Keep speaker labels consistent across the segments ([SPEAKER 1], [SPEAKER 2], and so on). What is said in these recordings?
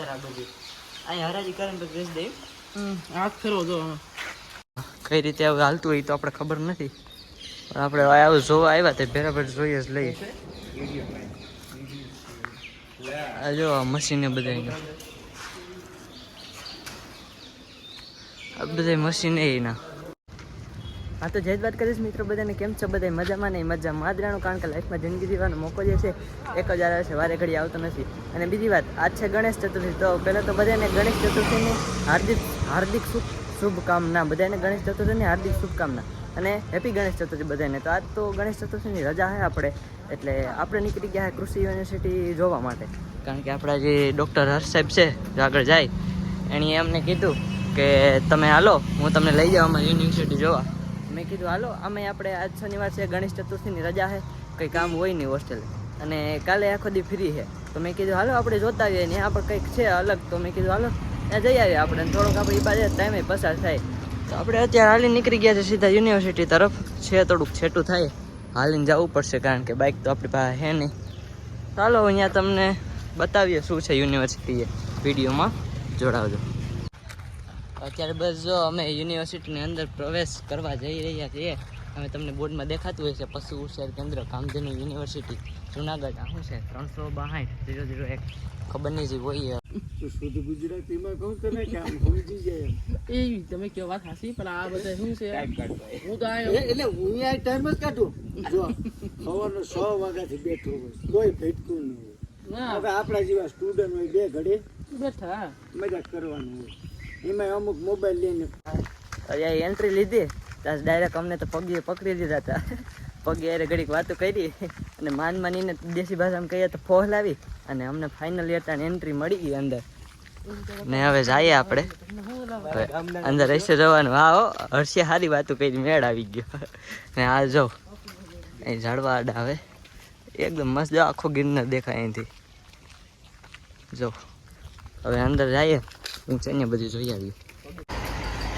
[SPEAKER 1] ખાતર આ બધું અહીંયા હરાજી કરીને પછી વેચી દઈ
[SPEAKER 2] હાથ ફેરવો જો
[SPEAKER 1] કઈ રીતે હવે હાલતું હોય તો આપણે ખબર નથી. પણ આપણે આવું જોવા આવ્યા તે બરાબર જોઈએ જ લઈએ. આ જો આ મશીન બધા આ બધા મશીન એ એના. હા, તો જય વાત કરીશ મિત્રો બધાને. કેમ છો બધા મજામાં નહીં મજા માદરાનું કારણ કે લાઈફમાં જિંદગી જીવવાનો મોકો જે છે, એક જ આવે છે, વારે ઘડી આવતો નથી. અને બીજી વાત, આજ છે ગણેશ ચતુર્થી. તો પહેલાં તો બધાને ગણેશ ચતુર્થીની હાર્દિક હાર્દિક શુભ, શુભકામના. બધાને ગણેશ ચતુર્થીની હાર્દિક શુભકામના. અને હેપી ગણેશ ચતુર્થી બધાને. તો આજ તો ગણેશ ચતુર્થીની રજા છે આપણે. એટલે આપણે નીકળી ગયા કૃષિ યુનિવર્સિટી જોવા માટે. કારણ કે આપણા જે ડૉક્ટર હર્ષ સાહેબ છે, જો આગળ જાય, એણે અમને કીધું કે તમે હાલો, હું તમને લઈ અમારી યુનિવર્સિટી જોવા. મેં કીધું, હાલો અમે આપણે આજ શનિવાર છે, ગણેશ ચતુર્થીની રજા છે, કંઈ કામ હોય નહીં હોસ્ટેલ અને કાલે આખો દી ફ્રી છે. તો મેં કીધું, હાલો, આપણે જોતા આવીએ ને આપણે કંઈક છે અલગ. તો મેં કીધું, હાલો, ત્યાં જઈ આવીએ આપણે. થોડોક આપણે એ બાજુ ટાઈમે પસાર થાય. તો આપણે અત્યારે હાલી નીકળી ગયા છે સીધા યુનિવર્સિટી તરફ. છે થોડુંક છેટું થાય. હાલીને જવું પડશે કારણ કે બાઇક તો આપણી પાસે છે નહીં. ચાલો અહીંયા તમને બતાવીએ શું છે યુનિવર્સિટીએ વિડીયોમાં જોડાવજો. અત્યારે બસ જો અમે યુનિવર્સિટીની અંદર પ્રવેશ કરવા જઈ રહ્યા છીએ. અમે તમને બોર્ડમાં દેખાતું હોય છે પશુ ઉછેર કેન્દ્ર કામધેનુ યુનિવર્સિટી. જુનાગઢ શું છે? ત્રણસો બાસઠ ઝીરો ઝીરો એક. ખબર નહીં જે હોય
[SPEAKER 3] શુદ્ધ ગુજરાતીમાં કહું તને કે આમ સમજી જાય
[SPEAKER 2] એ તમે કેવા વાત હાસી પણ આ બધા શું છે? હું તો
[SPEAKER 3] એટલે હું આ ટાઈમ જ કાઢું. જો સવારનો સો વાગ્યાથી બેઠો હોય. કોઈ ભેટકું નહીં હોય.
[SPEAKER 2] ના.
[SPEAKER 3] હવે આપણા જેવા સ્ટુડન્ટ હોય બે ઘડી
[SPEAKER 2] બેઠા.
[SPEAKER 3] મજાક કરવાનું હોય. એમાં અમુક મોબાઈલ લઈને.
[SPEAKER 1] અહીંયા એન્ટ્રી લીધી. ત્યાં ડાયરેક્ટ અમને તો પગે પકડી લીધા હતા. પગે અરે ઘડીક વાતો કરી. અને માન માનીને દેશી ભાષામાં કહીએ તો ફોહ લાવી અને અમને ફાઇનલ અટાણ એન્ટ્રી મળી ગઈ અંદર. ને હવે જઈએ આપણે. અંદર હશે જવાનું. હા હો, હર્ષે સારી વાતો કરી, મેળ આવી ગયો. ને આ જો અહીં ઝાડવા આવે એકદમ મસ્ત આખો ગિરનાર દેખાય અહીંથી. જો. હવે અંદર જઈએ. ઊંચાઈને બધું જોઈ આવીએ.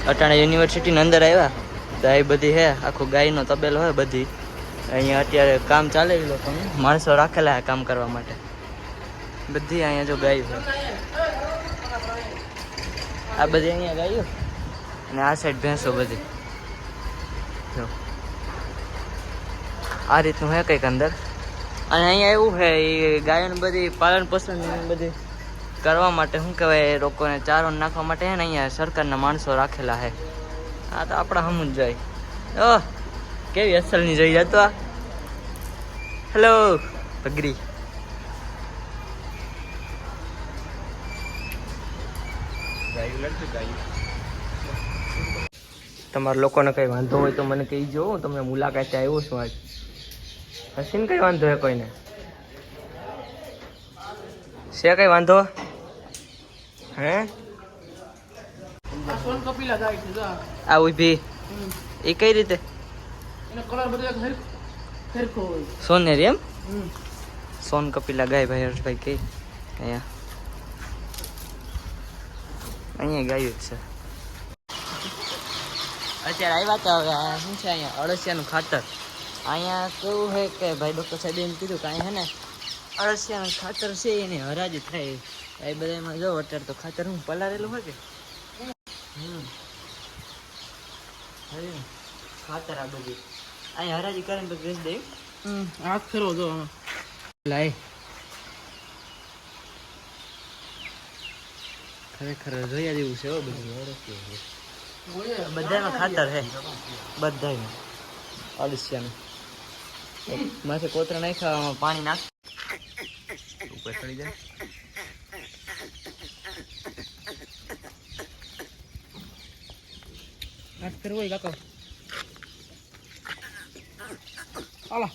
[SPEAKER 1] અટાણે યુનિવર્સિટીની અંદર આવ્યા. તો એ બધી હે, આખું ગાયનો તબેલો હોય બધી. અહીંયા અત્યારે કામ ચાલે એ લોકોનું. માણસો રાખેલા છે કામ કરવા માટે. બધી અહીંયા જો ગાયું છે. આ બધી અહીંયા ગાયું. અને આ સાઈડ ભેંસો બધી. જો. આ રીતનું હે કંઈક અંદર. અને અહીંયા એવું છે એ ગાયન બધી પાલન પોષણ બધી. કરવા માટે શું કહેવાય લોકોને ચારો નાખવા માટે હે ને અહીંયા સરકારના માણસો રાખેલા છે આ તો આપણા હમું જ જાય. ઓહ, કેવી અસલની જઈ જતો આ. હેલો પગરી. તમારા લોકોને કઈ વાંધો હોય તો મને કહી જો હું તમને મુલાકાતે આવ્યો છું આજ. હસીને કઈ વાંધો હોય કોઈને? છે કઈ વાંધો? હે?
[SPEAKER 2] આ છે હમ.
[SPEAKER 1] એ કઈ રીતે? સોનેરી એમ? સોન કપિલા ગાય ભાઈ હર્ષભાઈ કઈ અહીંયા. અહીંયા ગાયું જ છે. અત્યારે આવ્યા હતા હવે શું છે અહીંયા અળસિયાનું ખાતર. અહીંયા કેવું છે કે ભાઈ ડૉક્ટર સાહેબે એમ કીધું કે અહીંયા હે ને અળસિયાનું ખાતર છે એની હરાજી થાય. એ બધામાં જો અત્યારે તો ખાતર હું પલારેલું હોય કે? ખાતર આ બધી. અહીંયા હરાજી કરીને પછી વેચી દઈ.
[SPEAKER 2] હાથ ફેરવો જો.
[SPEAKER 1] લાય. ખરેખર જોયા જેવું છે હો બધું. બધામાં ખાતર છે. બધામાં અળસિયાનું. માથે કોતરા નાખ્યા પાણી નાખ. ઉપર ચડી જાય
[SPEAKER 2] હાથ ફેરવો એ કાકા હાલો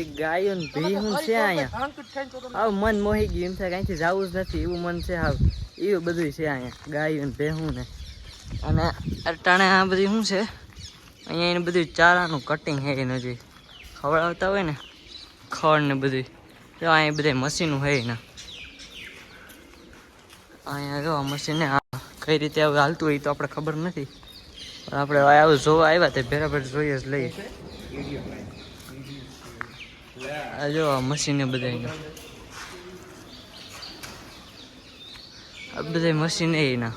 [SPEAKER 1] બધી ગાયો ને ભીહું છે અહીંયા. હાવ મન મોહી ગયું એમ થાય અહીંથી જવું જ નથી એવું મન છે હાવ. એવું બધું છે અહીંયા ગાયું ને ભેહું ને. અને અટાણે આ બધી શું છે? અહીંયા એને બધું ચારાનું કટિંગ છે એનું જે ખવડાવતા હોય ને ખડ ને બધું. જો અહીંયા બધા મશીનો છે એના. અહીંયા જો મશીને કઈ રીતે હવે હાલતું હોય તો આપણે ખબર નથી. પણ આપણે આવું જોવા આવ્યા તે બરાબર જોઈએ જ લઈએ. આ જો મશીને બધા આ બધા મશીન એ ના.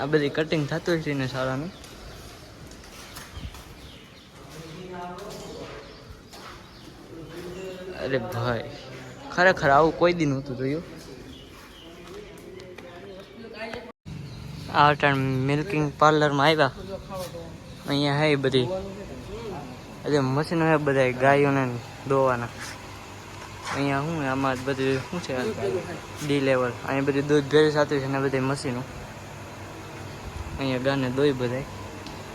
[SPEAKER 1] આ બધી કટિંગ થતું છે ને સારાનું અરે ભાઈ, ખરેખર આવું કોઈ દી નહોતું જોયું? આ ટાઈમ મિલ્કિંગ પાર્લરમાં આવ્યા અહીંયા હે બધી. એટલે મશીનો હે બધા ગાયોને દોવાના. અહીંયા શું હે, આમાં બધું શું છે ડી લેવલ અહીંયા બધી દૂધ ભેરી સાથે છે ને બધી મશીનો. અહીંયા ગાને દોઈ બધાય.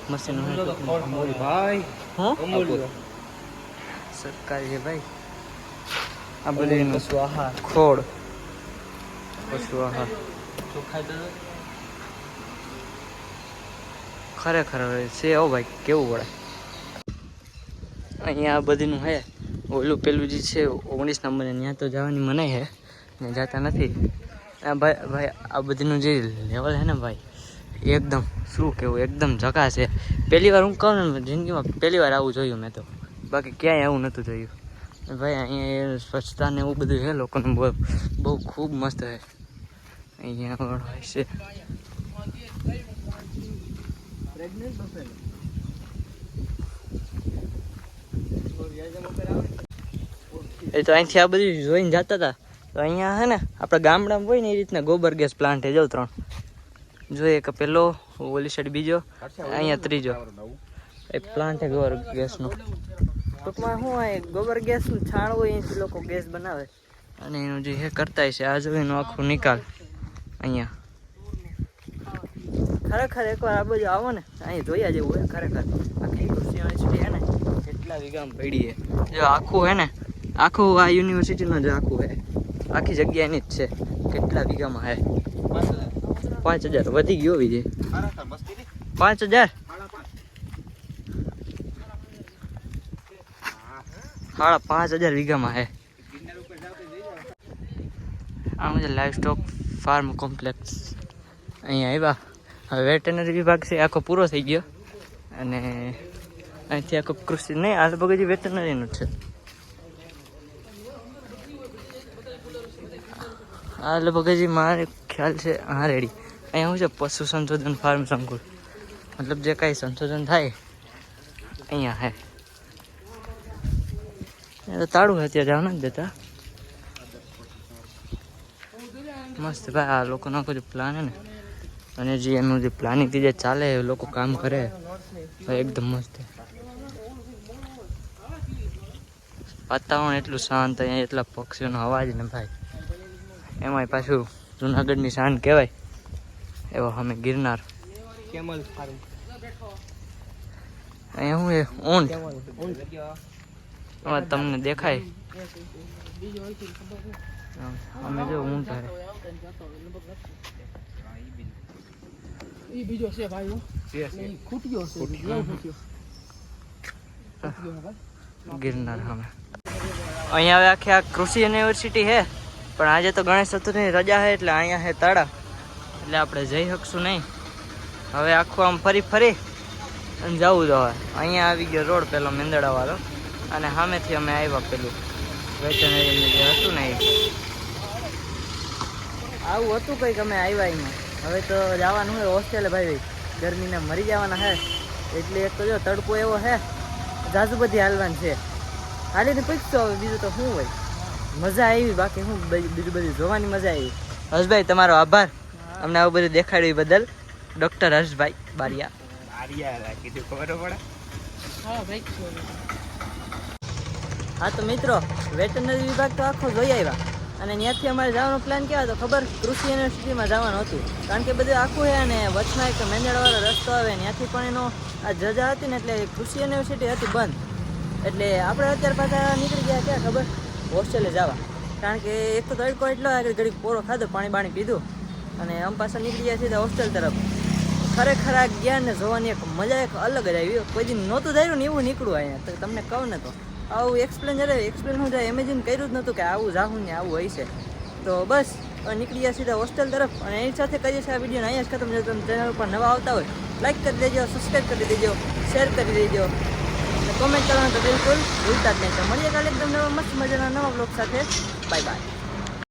[SPEAKER 1] મશીનો
[SPEAKER 2] ભાઈ
[SPEAKER 1] હું? સરકારી છે ભાઈ. આ બધી સ્વાહા પશુ આહાર. ખરેખર છે ઓ ભાઈ કેવું પડે અહીંયા આ બધીનું હે. ઓલું પેલું જે છે, ઓગણીસ નંબરે ત્યાં તો જવાની મનાઈ છે ત્યાં જતા નથી. આ ભાઈ ભાઈ, આ બધીનું જે લેવલ હે ને ભાઈ, એકદમ, શું કેવું એકદમ ઝકાસ છે પહેલી વાર હું કહું ને જિંદગીમાં પહેલી વાર આવું જોયું મેં તો. બાકી ક્યાંય આવું નહોતું જોયું. ભાઈ, અહીંયા એ સ્વચ્છતા ને એવું બધું છે લોકોનું, બહુ બહુ ખૂબ મસ્ત છે અહીંયા હોય છે એ તો અહીંથી આ બધું જોઈને જતા હતા તો અહીંયા હે ને, આપણે ગામડામાં હોય ને એ રીતના ગોબર ગેસ પ્લાન્ટ છે જો ત્રણ. જોઈએ કે પેલો, ઓલી સાઈડ બીજો, અહીંયા ત્રીજો. એ પ્લાન્ટ છે ગોબર ગેસનો. ટૂંકમાં શું હોય ગોબર ગેસનું છાણ હોય, એથી લોકો ગેસ બનાવે. અને એનું જે હે કરતા છે, આ જો એનો આખો નિકાલ. અહીંયા. ખરેખર એકવાર આ બાજુ આવો ને અહીં જોયા જેવું હોય ખરેખર. હે ને કેટલા વીઘામાં પડી જો આખું હે ને, આખું આ યુનિવર્સિટીનું જ આખું હે. આખી જગ્યા એની જ છે. કેટલા વીઘામાં હે? પાંચ હજાર. વધી ગયો વિજય. પાંચ હજાર? સાડા પાંચ હજાર વીઘામાં હે. આમ છે લાઈવ સ્ટોક ફાર્મ કોમ્પ્લેક્સ અહીંયા આવ્યા. હવે વેટરનરી વિભાગ છે, આખો પૂરો થઈ ગયો. અને અહીંથી આખો કૃષિ નહીં, આ હજી વેટરનરીનું છે. આ લગભગ મારે ખ્યાલ છે, હા, રેડી. અહીંયા શું છે? પશુ સંશોધન ફાર્મ સંકુલ. મતલબ જે કાંઈ સંશોધન થાય, અહીંયા હે. તો તાળું હત્યા ત્યાં જવા નથી દેતા. મસ્ત ભાઈ, આ લોકોનો આખો જે પ્લાન હે ને, અને જે એનું જે પ્લાનિંગથી જે ચાલે, એ લોકો કામ કરે. એકદમ મસ્ત છે. વાતાવરણ એટલું શાંત અહીંયા એટલા પક્ષીઓનો અવાજ ને ભાઈ. એમાંય પાછું જુનાગઢની શાન કહેવાય. એવો અમે ગિરનાર.
[SPEAKER 2] કેમલ ફાર્મ
[SPEAKER 1] અહીંયા હું એ ઊંટ. અવાજ તમને દેખાય. અમે જો ઊંટ હારે.
[SPEAKER 2] ઈ બીજો છે ભાઈ. ખૂટ્યો છે.
[SPEAKER 1] ગિરનાર સામે અહીંયા હવે આખી આ કૃષિ યુનિવર્સિટી છે. પણ આજે તો ગણેશ ચતુર્થીની રજા છે એટલે અહીંયા છે તાળા. એટલે આપણે જઈ શકશું નહીં. હવે આખું આમ ફરી ફરી અને જવું તો હવે અહીંયા આવી ગયો રોડ પેલો મેંદડાવાળો. અને સામેથી અમે આવ્યા પેલું વેટનરી જે હતું ને આવું હતું કંઈક અમે આવ્યા એમાં. હવે તો જવાનું હોય હોસ્ટેલે ભાઈ. ગરમીને મરી જવાના છે. એટલે એક તો જો તડકો એવો છે. જાજુ બધી હાલવાનું છે. હાલીને પૂછતો હવે બીજું તો શું હોય? મજા આવી બાકી શું બીજું બધું જોવાની મજા આવી. હર્ષભાઈ તમારો આભાર. અમને આવું બધું દેખાડ્યું બદલ. ડૉક્ટર હર્ષભાઈ બારિયા.
[SPEAKER 2] હા
[SPEAKER 1] તો મિત્રો વેટરનરી વિભાગ તો આખો જોઈ આવ્યા. અને ત્યાંથી અમારે જવાનો પ્લાન કેવા હતો ખબર? કૃષિ યુનિવર્સિટીમાં જવાનું હતું. કારણ કે બધું આખું છે અને વચમાં એક મેંદડવાળો રસ્તો આવે ત્યાંથી પણ એનો આ જજા હતી ને એટલે કૃષિ યુનિવર્સિટી હતી બંધ. એટલે આપણે અત્યારે પાછા નીકળી ગયા ક્યાં ખબર? હોસ્ટેલે જવા. કારણ કે એક તો તડકો એટલો આગળ ઘડીક પોરો ખાધો, પાણી બાણી પીધું. અને આમ પાછા નીકળી ગયા સીધા હોસ્ટેલ તરફ. ખરેખર આ ગયા ને જોવાની એક મજા એક અલગ જ આવી. કોઈ દિન નહોતું ધાર્યું ને એવું નીકળું અહીંયા. તો તમને કહું ને તો. આવું એક્સપ્લેન જ્યારે એક્સપ્લેન હું જાય ઇમેજિન કર્યું જ નહોતું કે આવું જાહું ને આવું હોય છે તો બસ નીકળી ગયા સીધા હોસ્ટેલ તરફ. અને એની સાથે કહીએ છીએ આ વીડિયો અહીંયા જ ખતમ જો તમે ચેનલ પર નવા આવતા હોય લાઈક કરી દેજો સબસ્ક્રાઈબ કરી દેજો શેર કરી દેજો. કોમેન્ટ કરવાનું તો બિલકુલ ભૂલતા જ નહીં. તો મળીએ કાલે એકદમ નવા મસ્ત મજાના નવા બ્લોગ સાથે. Bye bye